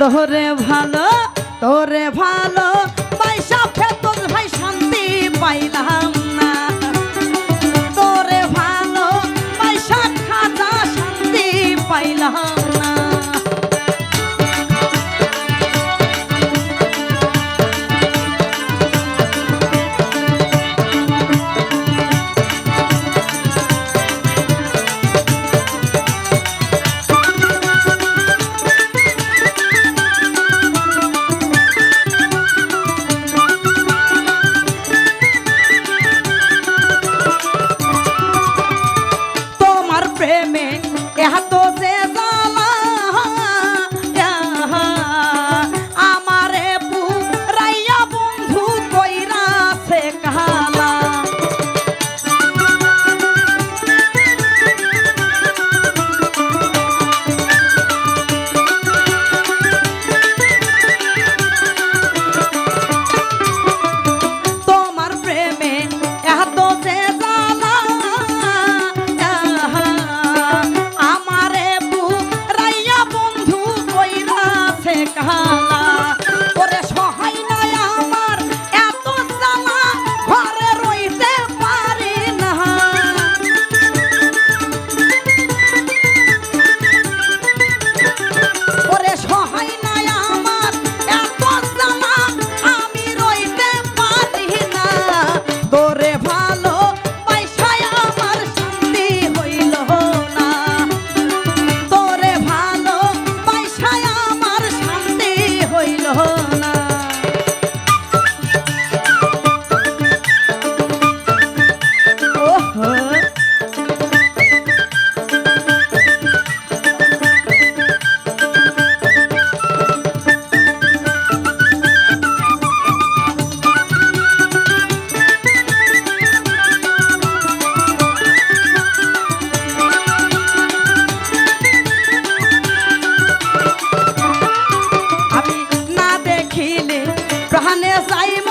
তোরে ভালো তোরে ভালো পয়সা ফেতন ভাই শান্তি পাইলাম। জানে যাই